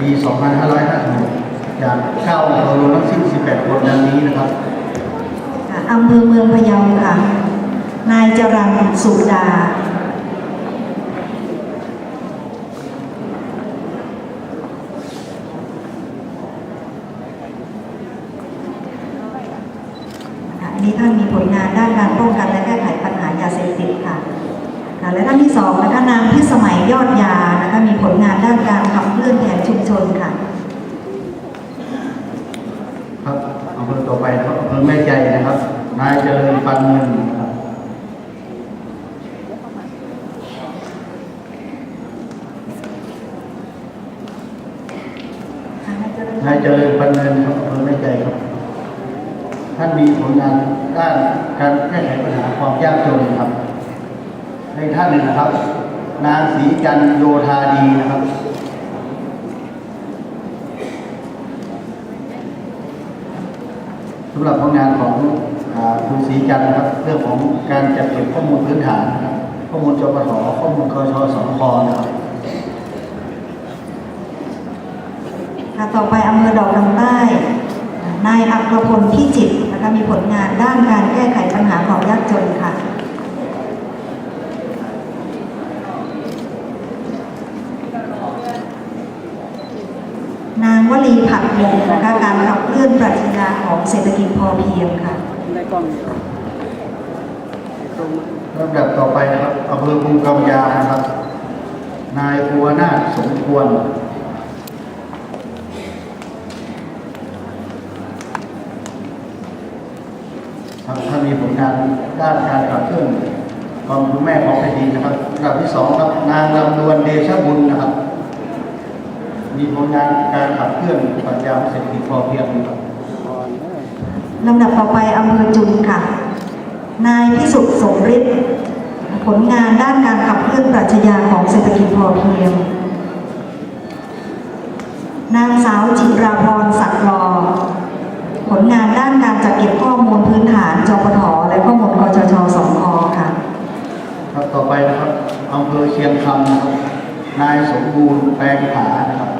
ปี 2556 จาก9อำเภอรวมทั้งสิ้น 18 คนดังนี้นะครับอำเภอเมืองพะเยาค่ะ นายจรัญสุดา อันนี้ท่านมีผลงานด้านการป้องกันและ ที่สองนะคะนางพิสมัยยอดยานะคะมีผลงานด้านการขับเคลื่อนแผนชุมชนค่ะครับอำเภอต่อไปนะครับอำเภอแม่ใจนะครับ นายเจริญปันเงินนะครับนายเจริญปันเงินครับอำเภอแม่ใจครับ ท่านมีผลงานด้านการแก้ไขปัญหาความยากจนครับ ให้ท่านหนึ่งนะครับ นางศรีจันโยธาดีนะครับสำหรับผลงานของอคุณศรีจันนะครับ เรื่องของการจัดเก็บข้อมูลพื้นฐาน ข้อมูลจปทข้อมูลกชสคนะครับค่ะต่อไปอำเภอดอกคำใต้นายอัครพลพิจิตรนะคะมีผลงานด้านการแก้ไขปัญหาความยากจนค่ะ นางวลีผักวงนะคะการขับเคลื่อนปรัชญาของเศรษฐกิจพอเพียงค่ะได้กล้องลำดับต่อไปนะครับอำเภอภูกำยานะครับ นายภูวนาถสมควรท่านมีผลงานด้านการขับเคลื่อนความคุณแม่ของแผ่นดินนะครับระดับที่สองครับนางลำดวนเดชบุญนะครับ มีผลงานการขับเคลื่อนปรัชญาเศรษฐกิจพอเพียงนะครับก่อนเด้อลำดับต่อไปอำเภอจุนค่ะ นายพิสุทธิ์สมฤทธิ์ผลงานด้านการขับเคลื่อนปรัชญาของเศรษฐกิจพอเพียง นางสาวจิราพรศักดิ์รอผลงานด้านการจัดเก็บข้อมูลพื้นฐานจปทและข้อมูลกจชสองคค่ะ ครับต่อไปนะครับอำเภอเชียงคำนะครับนายสมบูรณ์แปลงผานะครับ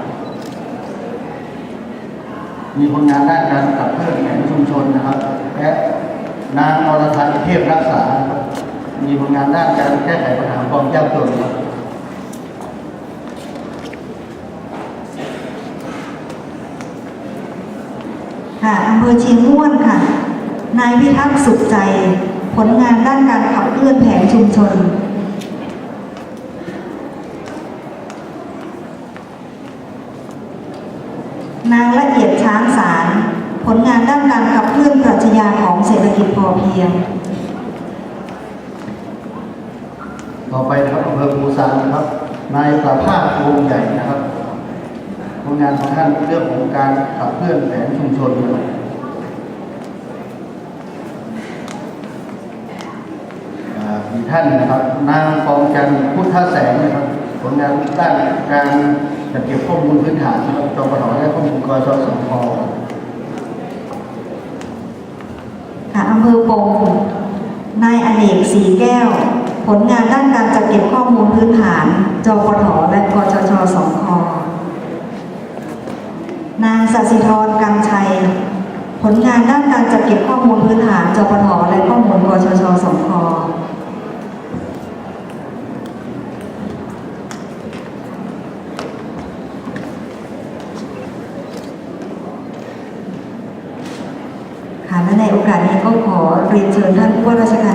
มีผลงานด้านการขับเคลื่อนแผนชุมชนนะครับ และนางอรทัยเทพรักษา มีผลงานด้านการแก้ไขปัญหาความยากจนครับค่ะอำเภอเชียงม่วนค่ะ นายพิทักษ์สุขใจ ผลงานด้านการขับเคลื่อนแผนชุมชน นางละเอียด ช้างสาร ผลงานด้านการขับเคลื่อนปรัชญาของเศรษฐกิจพอเพียง ต่อไปนะครับอำเภอภูซางนะครับ นายประภาสวงใหญ่นะครับผลงานของท่านเรื่องของการขับเคลื่อนแผนชุมชนนะครับมีท่านนะครับ นางฟองจันทร์พุทธแสงนะครับ ผลงานด้านการจัดเก็บข้อมูลพื้นฐานนะครับจปทและข้อมูลกชสคค่ะอำเภอปงนายอเนกสีแก้ว ผลงานด้านการจัดเก็บข้อมูลพื้นฐาน จปทและกจชสองคนางสัสิธรกังชัย ผลงานด้านการจัดเก็บข้อมูลพื้นฐาน จปทและข้อมูลกชชสองค ค่ะและในโอกาสนี้ก็ขอเรียนเชิญท่านผู้ว่าราชการ